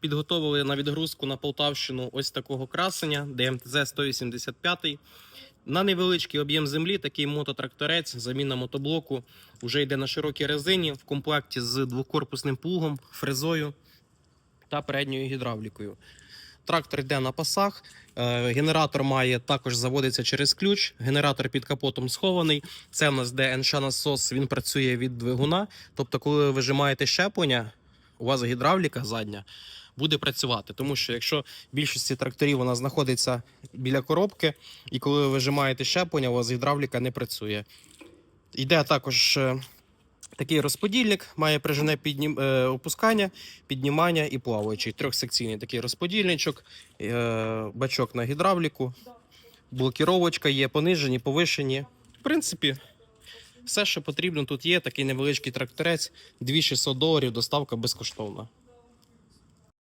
підготовили на відгрузку на Полтавщину ось такого красення ДМТЗ 185. На невеличкий об'єм землі такий мототракторець, заміна мотоблоку, вже йде на широкій резині в комплекті з двокорпусним плугом, фрезою та передньою гідравлікою. Трактор йде на пасах. е, Генератор має також заводиться через ключ. Генератор під капотом схований. Це в нас де НШ насос. Він працює від двигуна. Тобто, коли ви вижимаєте щеплення, у вас гідравліка задня буде працювати. Тому що якщо більшості тракторів вона знаходиться біля коробки, і коли ви вижимаєте щеплення, у вас гідравліка не працює. Йде також е, такий розподільник, має прижене піднім... е, опускання, піднімання і плаваючий. Трьохсекційний такий розподільничок, е, бачок на гідравліку, блокіровочка є, понижені, повишені. В принципі, все, що потрібно, тут є. Такий невеличкий тракторець, 2600 доларів, доставка безкоштовна.